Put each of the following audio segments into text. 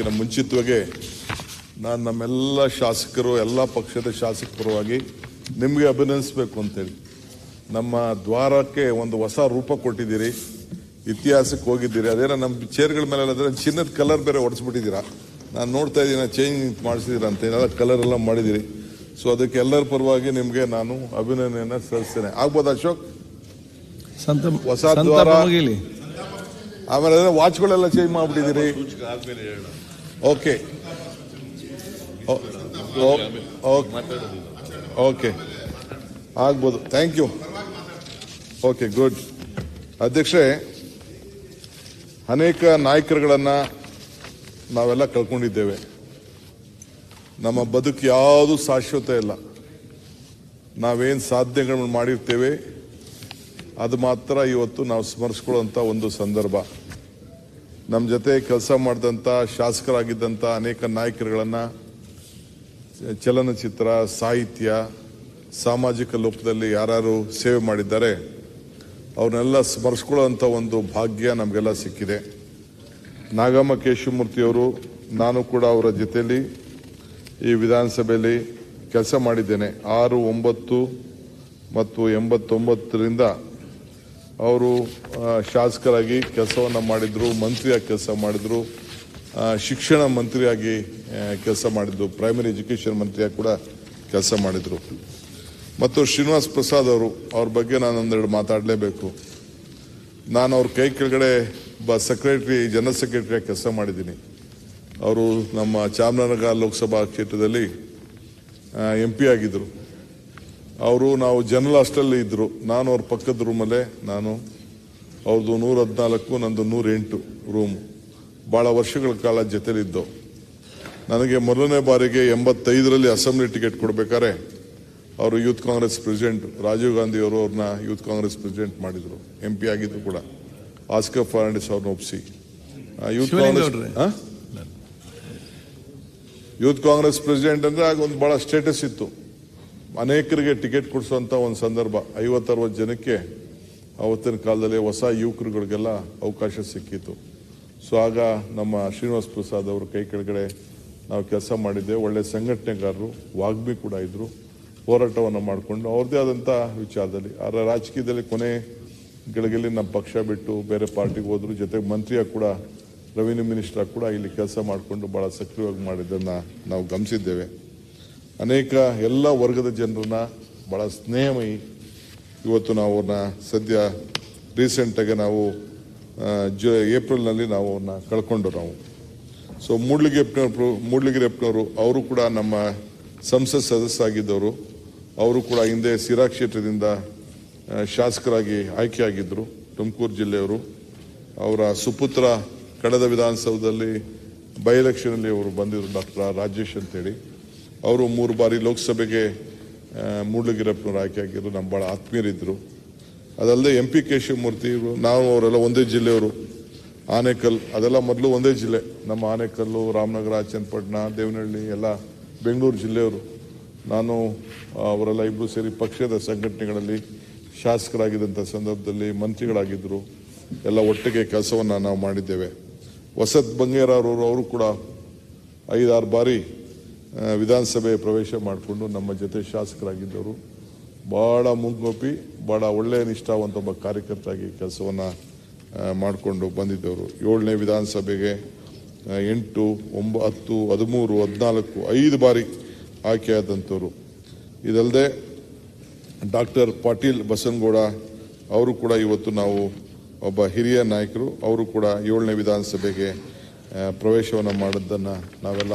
ಅದಕ್ಕಿಂತ ಮುಂಚಿತವಾಗಿ ನಾನು ನಮ್ಮೆಲ್ಲ ಶಾಸಕರು ಎಲ್ಲ ಪಕ್ಷದ ಶಾಸಕ ಪರವಾಗಿ ನಿಮಗೆ ಅಭಿನಂದಿಸಬೇಕು ಅಂತೇಳಿ. ನಮ್ಮ ದ್ವಾರಕ್ಕೆ ಒಂದು ಹೊಸ ರೂಪ ಕೊಟ್ಟಿದ್ದೀರಿ ಇತಿಹಾಸಕ್ಕೆ ಹೋಗಿದ್ದೀರಿ ಅದೇನೋ ನಮ್ಮ ಚೇರ್ಗಳ ಮೇಲೆ ಅದ್ರ ಚಿನ್ನದ ಕಲರ್ ಬೇರೆ ಹೊಡೆಸ್ಬಿಟ್ಟಿದ್ದೀರಾ ನಾನು ನೋಡ್ತಾ ಇದ್ದೀನಿ ಚೇಂಜ್ ಮಾಡಿಸಿದ್ದೀರಾ ಅಂತ ಏನೆಲ್ಲ ಕಲರ್ ಎಲ್ಲ ಮಾಡಿದ್ದೀರಿ. ಸೊ ಅದಕ್ಕೆ ಎಲ್ಲರ ಪರವಾಗಿ ನಿಮಗೆ ನಾನು ಅಭಿನಂದನೆಯನ್ನು ಸಲ್ಲಿಸ್ತೇನೆ. ಆಗ್ಬೋದು ಅಶೋಕ್? ಸಂತ ಹೊಸ ದ್ವಾರ. ಆಮೇಲೆ ಅದೇ ವಾಚ್ಗಳೆಲ್ಲ ಚೇಂಜ್ ಮಾಡಿಬಿಟ್ಟಿದ್ದೀರಿ. ಓಕೆ ಓಕೆ ಆಗ್ಬೋದು. ಥ್ಯಾಂಕ್ ಯು ಓಕೆ ಗುಡ್ ಅಧ್ಯಕ್ಷೆ ಅನೇಕ ನಾಯಕರುಗಳನ್ನು ನಾವೆಲ್ಲ ಕಳ್ಕೊಂಡಿದ್ದೇವೆ. ನಮ್ಮ ಬದುಕು ಯಾವುದು ಶಾಶ್ವತ ಇಲ್ಲ. ನಾವೇನು ಸಾಧನೆಗಳನ್ನು ಮಾಡಿರ್ತೇವೆ, ಅದು ಮಾತ್ರ ಇವತ್ತು ನಾವು ಸ್ಮರಿಸ್ಕೊಳ್ಳುವಂಥ ಒಂದು ಸಂದರ್ಭ. ನಮ್ಮ ಜೊತೆ ಕೆಲಸ ಮಾಡಿದಂಥ ಶಾಸಕರಾಗಿದ್ದಂಥ ಅನೇಕ ನಾಯಕರುಗಳನ್ನು, ಚಲನಚಿತ್ರ, ಸಾಹಿತ್ಯ, ಸಾಮಾಜಿಕ ಲೋಕದಲ್ಲಿ ಯಾರು ಸೇವೆ ಮಾಡಿದ್ದಾರೆ, ಅವ್ರನ್ನೆಲ್ಲ ಸ್ಮರಿಸ್ಕೊಳ್ಳೋಂಥ ಒಂದು ಭಾಗ್ಯ ನಮಗೆಲ್ಲ ಸಿಕ್ಕಿದೆ. ನಾಗಮ್ಮ ಕೇಶವಮೂರ್ತಿಯವರು ನಾನು ಕೂಡ ಅವರ ಜೊತೆಯಲ್ಲಿ ಈ ವಿಧಾನಸಭೆಯಲ್ಲಿ ಕೆಲಸ ಮಾಡಿದ್ದೇನೆ. ಆರು, ಒಂಬತ್ತು ಮತ್ತು ಎಂಬತ್ತೊಂಬತ್ತರಿಂದ ಅವರು ಶಾಸಕರಾಗಿ ಕೆಲಸವನ್ನು ಮಾಡಿದರು, ಮಂತ್ರಿಯಾಗಿ ಕೆಲಸ ಮಾಡಿದರು ಶಿಕ್ಷಣ ಮಂತ್ರಿಯಾಗಿ ಕೆಲಸ ಮಾಡಿದ್ರು ಪ್ರೈಮರಿ ಎಜುಕೇಷನ್ ಮಂತ್ರಿಯಾಗಿ ಕೂಡ ಕೆಲಸ ಮಾಡಿದರು. ಮತ್ತು ಶ್ರೀನಿವಾಸ್ ಪ್ರಸಾದ್ ಅವರು, ಅವ್ರ ಬಗ್ಗೆ ನಾನು ಒಂದೆರಡು ಮಾತಾಡಲೇಬೇಕು. ನಾನು ಅವ್ರ ಕೈ ಕೆಳಗಡೆ ಬ ಸೆಕ್ರೆಟರಿ ಜನರಲ್ ಸೆಕ್ರೆಟರಿಯಾಗಿ ಕೆಲಸ ಮಾಡಿದ್ದೀನಿ. ಅವರು ನಮ್ಮ ಚಾಮರಾಜನಗರ ಲೋಕಸಭಾ ಕ್ಷೇತ್ರದಲ್ಲಿ ಎಂ ಪಿ ಆಗಿದ್ದರು ಅವರು ನಾವು ಜನರಲ್ ಹಾಸ್ಟೆಲ್ ಇದ್ದರು ನಾನು ಅವ್ರ ಪಕ್ಕದ ರೂಮಲ್ಲೇ ನಾನು. ಅವ್ರದ್ದು ನೂರ ಹದಿನಾಲ್ಕು ನಂದು ನೂರೆಂಟು ರೂಮ್ ಭಾಳ ವರ್ಷಗಳ ಕಾಲ ಜೊತೆಲಿದ್ದವು ನನಗೆ ಮೊದಲನೇ ಬಾರಿಗೆ ಎಂಬತ್ತೈದರಲ್ಲಿ ಅಸೆಂಬ್ಲಿ ಟಿಕೆಟ್ ಕೊಡ್ಬೇಕಾದ್ರೆ ಅವರು ಯೂತ್ ಕಾಂಗ್ರೆಸ್ ಪ್ರೆಸಿಡೆಂಟ್ ರಾಜೀವ್ ಗಾಂಧಿ ಅವರು ಅವ್ರನ್ನ ಯೂತ್ ಕಾಂಗ್ರೆಸ್ ಪ್ರೆಸಿಡೆಂಟ್ ಮಾಡಿದರು. ಎಂ ಪಿ ಆಗಿದ್ರು ಕೂಡ. ಆಸ್ಕರ್ ಫರ್ನಾಂಡಿಸ್ ಅವ್ರನ್ನ ಒಪ್ಪಿಸಿ youth Congress youth Congress president ಅಂದ್ರೆ ಆಗ ಒಂದು ಬಹಳ ಸ್ಟೇಟಸ್ ಇತ್ತು. ಅನೇಕರಿಗೆ ಟಿಕೆಟ್ ಕೊಡಿಸುವಂತ ಒಂದು ಸಂದರ್ಭ. ಐವತ್ತರವತ್ತು ಜನಕ್ಕೆ ಅವತ್ತಿನ ಕಾಲದಲ್ಲಿ ಹೊಸ ಯುವಕರುಗಳಿಗೆಲ್ಲ ಅವಕಾಶ ಸಿಕ್ಕಿತ್ತು. ಸೊ ಆಗ ನಮ್ಮ ಶ್ರೀನಿವಾಸ್ ಪ್ರಸಾದ್ ಅವರು ಕೈ ಕೆಳಗಡೆ ನಾವು ಕೆಲಸ ಮಾಡಿದ್ದೆ. ಒಳ್ಳೆ ಸಂಘಟನೆಗಾರರು, ವಾಗ್ಮಿ ಕೂಡ ಇದ್ರು. ಹೋರಾಟವನ್ನು ಮಾಡಿಕೊಂಡು ಅವ್ರದ್ದೇ ಆದಂಥ ವಿಚಾರದಲ್ಲಿ. ಆ ರಾಜಕೀಯದಲ್ಲಿ ಕೊನೆ ಗಳಿಗೆಲ್ಲಿ ನಮ್ಮ ಪಕ್ಷ ಬಿಟ್ಟು ಬೇರೆ ಪಾರ್ಟಿಗೆ ಹೋದರು. ಜೊತೆಗೆ ಮಂತ್ರಿಯಾಗಿ ಕೂಡ, ರೆವಿನ್ಯೂ ಮಿನಿಸ್ಟರ್ ಕೂಡ ಇಲ್ಲಿ ಕೆಲಸ ಮಾಡಿಕೊಂಡು ಭಾಳ ಸಕ್ರಿಯವಾಗಿ ಮಾಡಿದ್ದನ್ನು ನಾವು ಗಮನಿಸಿದ್ದೇವೆ. ಅನೇಕ ಎಲ್ಲ ವರ್ಗದ ಜನರನ್ನ ಬಹಳ ಸ್ನೇಹಮಯಿ ಇವತ್ತು ನಾವು ಅವ್ರನ್ನ ಸದ್ಯ ರೀಸೆಂಟಾಗಿ ನಾವು ಜ, ಏಪ್ರಿಲ್ನಲ್ಲಿ ನಾವು ಅವ್ರನ್ನ ಕಳ್ಕೊಂಡು ನಾವು. ಸೊ ಮೂಡ್ಲಿಗೆಪ್ಪನವರು ಮೂಡ್ಲಿಗಿರಪ್ಪನವರು ಅವರು ಕೂಡ ನಮ್ಮ ಸಂಸತ್ ಸದಸ್ಯರಾಗಿದ್ದವರು ಅವರು ಕೂಡ ಹಿಂದೆ ಸಿರಾ ಕ್ಷೇತ್ರದಿಂದ ಶಾಸಕರಾಗಿ ಆಯ್ಕೆಯಾಗಿದ್ದರು ತುಮಕೂರು ಜಿಲ್ಲೆಯವರು. ಅವರ ಸುಪುತ್ರ ಕಳೆದ ವಿಧಾನಸೌಧದಲ್ಲಿ ಬೈ ಎಲೆಕ್ಷನಲ್ಲಿ ಅವರು ಬಂದಿದ್ದರು ಡಾಕ್ಟರ್ ರಾಜೇಶ್ ಅಂತೇಳಿ. ಅವರು ಮೂರು ಬಾರಿ ಲೋಕಸಭೆಗೆ ಮೂಡಲಗಿರಪ್ಪನವರು ಆಯ್ಕೆಯಾಗಿದ್ರು ನಮ್ಮ ಭಾಳ ಆತ್ಮೀಯರಿದ್ದರು ಅದಲ್ಲದೆ ಎಂ ಪಿ ಕೇಶವಮೂರ್ತಿ ಇವರು, ನಾವು ಅವರೆಲ್ಲ ಒಂದೇ ಜಿಲ್ಲೆಯವರು. ಆನೇಕಲ್, ಅದೆಲ್ಲ ಮೊದಲು ಒಂದೇ ಜಿಲ್ಲೆ. ನಮ್ಮ ಆನೇಕಲ್ಲು, ರಾಮನಗರ ಚನ್ನಪಟ್ಟಣ ದೇವನಹಳ್ಳಿ, ಎಲ್ಲ ಬೆಂಗಳೂರು ಜಿಲ್ಲೆಯವರು. ನಾನು ಅವರೆಲ್ಲ ಇಬ್ಬರು ಸೇರಿ ಪಕ್ಷದ ಸಂಘಟನೆಗಳಲ್ಲಿ ಶಾಸಕರಾಗಿದ್ದಂಥ ಸಂದರ್ಭದಲ್ಲಿ ಮಂತ್ರಿಗಳಾಗಿದ್ದರು ಎಲ್ಲ ಒಟ್ಟಿಗೆ ಕೆಲಸವನ್ನು ನಾವು ಮಾಡಿದ್ದೇವೆ. ವಸತ್ ಬಂಗೇರವರು ಅವರು ಕೂಡ ಐದಾರು ಬಾರಿ ವಿಧಾನಸಭೆ ಪ್ರವೇಶ ಮಾಡಿಕೊಂಡು ನಮ್ಮ ಜೊತೆ ಶಾಸಕರಾಗಿದ್ದವರು. ಭಾಳ ಮುಂಗೋಪಿ ಭಾಳ ಒಳ್ಳೆಯ ನಿಷ್ಠಾವಂತ ಒಬ್ಬ ಕಾರ್ಯಕರ್ತರಾಗಿ ಕೆಲಸವನ್ನು ಮಾಡಿಕೊಂಡು ಬಂದಿದ್ದವರು. ಏಳನೇ ವಿಧಾನಸಭೆಗೆ ಎಂಟು ಎಂಟು ಒಂಬತ್ತು ಹದಿಮೂರು, ಹದಿನಾಲ್ಕು, ಐದು ಬಾರಿ ಆಯ್ಕೆಯಾದಂಥವ್ರು ಇದಲ್ಲದೆ ಡಾಕ್ಟರ್ ಪಾಟೀಲ್ ಬಸನಗೌಡ ಅವರು ಕೂಡ ಇವತ್ತು ನಾವು ಒಬ್ಬ ಹಿರಿಯ ನಾಯಕರು. ಅವರು ಕೂಡ ಏಳನೇ ವಿಧಾನಸಭೆಗೆ ಪ್ರವೇಶವನ್ನು ಮಾಡಿದ್ದನ್ನು ನಾವೆಲ್ಲ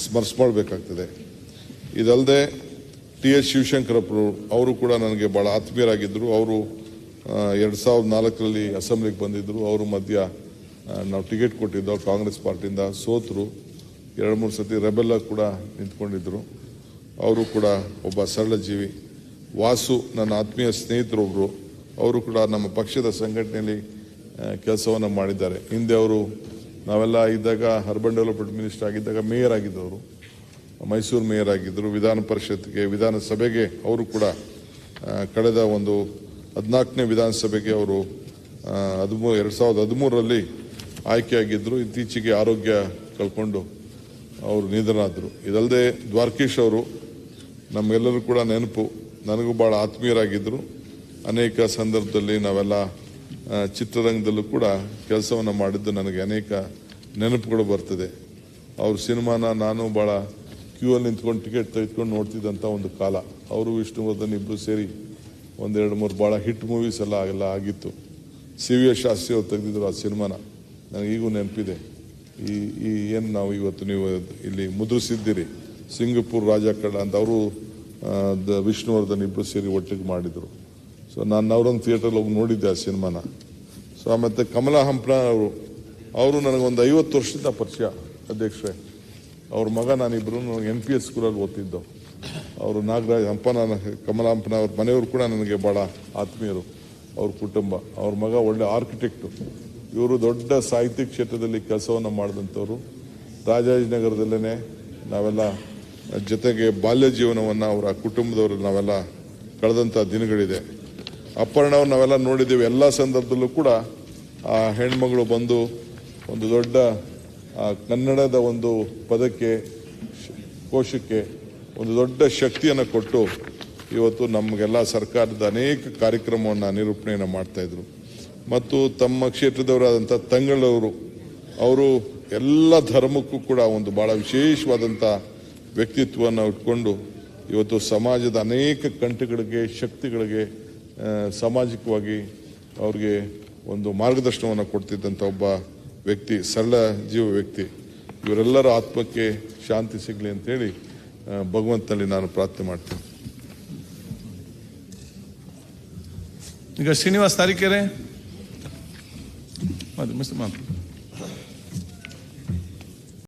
ಸ್ಮರಿಸ್ಕೊಳ್ಬೇಕಾಗ್ತದೆ ಇದಲ್ಲದೆ ಟಿ ಎಸ್ ಶಿವಶಂಕರಪ್ಪರು, ಅವರು ಕೂಡ ನನಗೆ ಭಾಳ ಆತ್ಮೀಯರಾಗಿದ್ದರು. ಅವರು ಎರಡು ಸಾವಿರದ ನಾಲ್ಕರಲ್ಲಿ ಅಸೆಂಬ್ಲಿಗೆ ಬಂದಿದ್ದರು. ಅವರು ಮಧ್ಯ ನಾವು ಟಿಕೆಟ್ ಕೊಟ್ಟಿದ್ದೋ ಕಾಂಗ್ರೆಸ್ ಪಾರ್ಟಿಯಿಂದ. ಸೋತರು. ಎರಡು ಮೂರು ಸತಿ ರೆಬೆಲ್ಲ ಕೂಡ ನಿಂತ್ಕೊಂಡಿದ್ದರು. ಅವರು ಕೂಡ ಒಬ್ಬ ಸರಳ ಜೀವಿ. ವಾಸು, ನನ್ನ ಆತ್ಮೀಯ ಸ್ನೇಹಿತರೊಬ್ಬರು ಅವರು ಕೂಡ ನಮ್ಮ ಪಕ್ಷದ ಸಂಘಟನೆಯಲ್ಲಿ ಕೆಲಸವನ್ನು ಮಾಡಿದ್ದಾರೆ. ಹಿಂದೆ ಅವರು ನಾವೆಲ್ಲ ಇದ್ದಾಗ ಅರ್ಬನ್ ಡೆವಲಪ್ಮೆಂಟ್ ಮಿನಿಸ್ಟರ್ ಆಗಿದ್ದಾಗ ಮೇಯರ್ ಆಗಿದ್ದವರು, ಮೈಸೂರು ಮೇಯರ್ ಆಗಿದ್ದರು, ವಿಧಾನ ಪರಿಷತ್ಗೆ ವಿಧಾನಸಭೆಗೆ ಅವರು ಕೂಡ ಕಳೆದ ಒಂದು ಹದಿನಾಲ್ಕನೇ ವಿಧಾನಸಭೆಗೆ ಅವರು ಹದಿಮೂರು ಎರಡು ಸಾವಿರದ ಹದಿಮೂರರಲ್ಲಿ ಆಯ್ಕೆಯಾಗಿದ್ದರು. ಇತ್ತೀಚೆಗೆ ಆರೋಗ್ಯ ಕಳ್ಕೊಂಡು ಅವರು ನಿಧನಾದರು ಇದಲ್ಲದೆ ದ್ವಾರಕೀಶ್ ಅವರು ನಮಗೆಲ್ಲರೂ ಕೂಡ ನೆನಪು, ನನಗೂ ಭಾಳ ಆತ್ಮೀಯರಾಗಿದ್ದರು. ಅನೇಕ ಸಂದರ್ಭದಲ್ಲಿ ನಾವೆಲ್ಲ ಚಿತ್ರರಂಗದಲ್ಲೂ ಕೂಡ ಕೆಲಸವನ್ನು ಮಾಡಿದ್ದು ನನಗೆ ಅನೇಕ ನೆನಪುಗಳು ಬರ್ತದೆ. ಅವ್ರ ಸಿನಿಮಾನ ನಾನು ಭಾಳ ಕ್ಯೂ ಅಲ್ಲಿ ನಿಂತ್ಕೊಂಡು ಟಿಕೆಟ್ ತೆಗೆದುಕೊಂಡು ನೋಡ್ತಿದ್ದಂಥ ಒಂದು ಕಾಲ. ಅವರು ವಿಷ್ಣುವರ್ಧನ್ ಇಬ್ಬರು ಸೇರಿ ಒಂದೆರಡು ಮೂರು ಭಾಳ ಹಿಟ್ ಮೂವೀಸ್ ಎಲ್ಲ ಎಲ್ಲ ಆಗಿತ್ತು. ಸಿ ವಿ ಎಸ್ ಶಾಸ್ತ್ರಿ ಅವ್ರು ತೆಗೆದಿದ್ರು ಆ ಸಿನಿಮಾನ. ನನಗೆ ಈಗೂ ನೆನಪಿದೆ. ಈ ಈ ಏನು ನಾವು ಇವತ್ತು ನೀವು ಇಲ್ಲಿ ಮುದ್ರಿಸಿದ್ದೀರಿ, ಸಿಂಗಪುರ್ ರಾಜಕಡ ಅಂತ ಅವರು ವಿಷ್ಣುವರ್ಧನ್ ಇಬ್ಬರು ಸೇರಿ ಒಟ್ಟಿಗೆ ಮಾಡಿದರು. ಸೊ ನಾನು ಅವರೊಂದು ಥಿಯೇಟ್ರಲ್ಲಿ ಹೋಗಿ ನೋಡಿದ್ದೆ ಆ ಸಿನಿಮಾನ. ಸೊ ಮತ್ತು ಕಮಲಾ ಹಂಪ್ನ ಅವರು ಅವರು ನನಗೊಂದು ಐವತ್ತು ವರ್ಷದಿಂದ ಪರಿಚಯ ಅಧ್ಯಕ್ಷರೇ. ಅವ್ರ ಮಗ ನಾನಿಬ್ಬರು ಎನ್ ಪಿ ಎಸ್ ಸ್ಕೂಲಲ್ಲಿ ಓದ್ತಿದ್ದು. ಅವರು ನಾಗರಾಜ್ ಹಂಪನ ಕಮಲಾ ಹಂಪನ ಅವ್ರ ಮನೆಯವರು ಕೂಡ ನನಗೆ ಭಾಳ ಆತ್ಮೀಯರು, ಅವ್ರ ಕುಟುಂಬ. ಅವ್ರ ಮಗ ಒಳ್ಳೆ ಆರ್ಕಿಟೆಕ್ಟು ಇವರು ದೊಡ್ಡ ಸಾಹಿತ್ಯ ಕ್ಷೇತ್ರದಲ್ಲಿ ಕೆಲಸವನ್ನು ಮಾಡಿದಂಥವ್ರು. ರಾಜಾಜಿನಗರದಲ್ಲೇ ನಾವೆಲ್ಲ ಜೊತೆಗೆ ಬಾಲ್ಯ ಜೀವನವನ್ನು ಅವರ ಕುಟುಂಬದವರು ನಾವೆಲ್ಲ ಕಳೆದಂಥ ದಿನಗಳಿದೆ. ಅಪ್ಪರ್ಣವ್ರು ನಾವೆಲ್ಲ ನೋಡಿದ್ದೀವಿ. ಎಲ್ಲ ಸಂದರ್ಭದಲ್ಲೂ ಕೂಡ ಆ ಹೆಣ್ಮಗಳು ಬಂದು ಒಂದು ದೊಡ್ಡ ಕನ್ನಡದ ಒಂದು ಪದಕ್ಕೆ ಕೋಶಕ್ಕೆ ಒಂದು ದೊಡ್ಡ ಶಕ್ತಿಯನ್ನು ಕೊಟ್ಟು ಇವತ್ತು ನಮಗೆಲ್ಲ ಸರ್ಕಾರದ ಅನೇಕ ಕಾರ್ಯಕ್ರಮವನ್ನು ನಿರೂಪಣೆಯನ್ನು ಮಾಡ್ತಾಯಿದ್ರು ಮತ್ತು ತಮ್ಮ ಕ್ಷೇತ್ರದವರಾದಂಥ ತಂಗಳವರು, ಅವರು ಎಲ್ಲ ಧರ್ಮಕ್ಕೂ ಕೂಡ ಒಂದು ಬಹಳ ವಿಶೇಷವಾದಂಥ ವ್ಯಕ್ತಿತ್ವವನ್ನು ಇಟ್ಕೊಂಡು ಇವತ್ತು ಸಮಾಜದ ಅನೇಕ ಕಂಠಗಳಿಗೆ ಶಕ್ತಿಗಳಿಗೆ ಸಾಮಾಜಿಕವಾಗಿ ಅವ್ರಿಗೆ ಒಂದು ಮಾರ್ಗದರ್ಶನವನ್ನು ಕೊಡ್ತಿದ್ದಂಥ ಒಬ್ಬ ವ್ಯಕ್ತಿ, ಸರಳ ಜೀವ ವ್ಯಕ್ತಿ. ಇವರೆಲ್ಲರ ಆತ್ಮಕ್ಕೆ ಶಾಂತಿ ಸಿಗಲಿ ಅಂತೇಳಿ ಭಗವಂತನಲ್ಲಿ ನಾನು ಪ್ರಾರ್ಥನೆ ಮಾಡ್ತೀನಿ. ಈಗ ಶ್ರೀನಿವಾಸ್ ತಾರೀಕೆರೆ. ಮಾತು.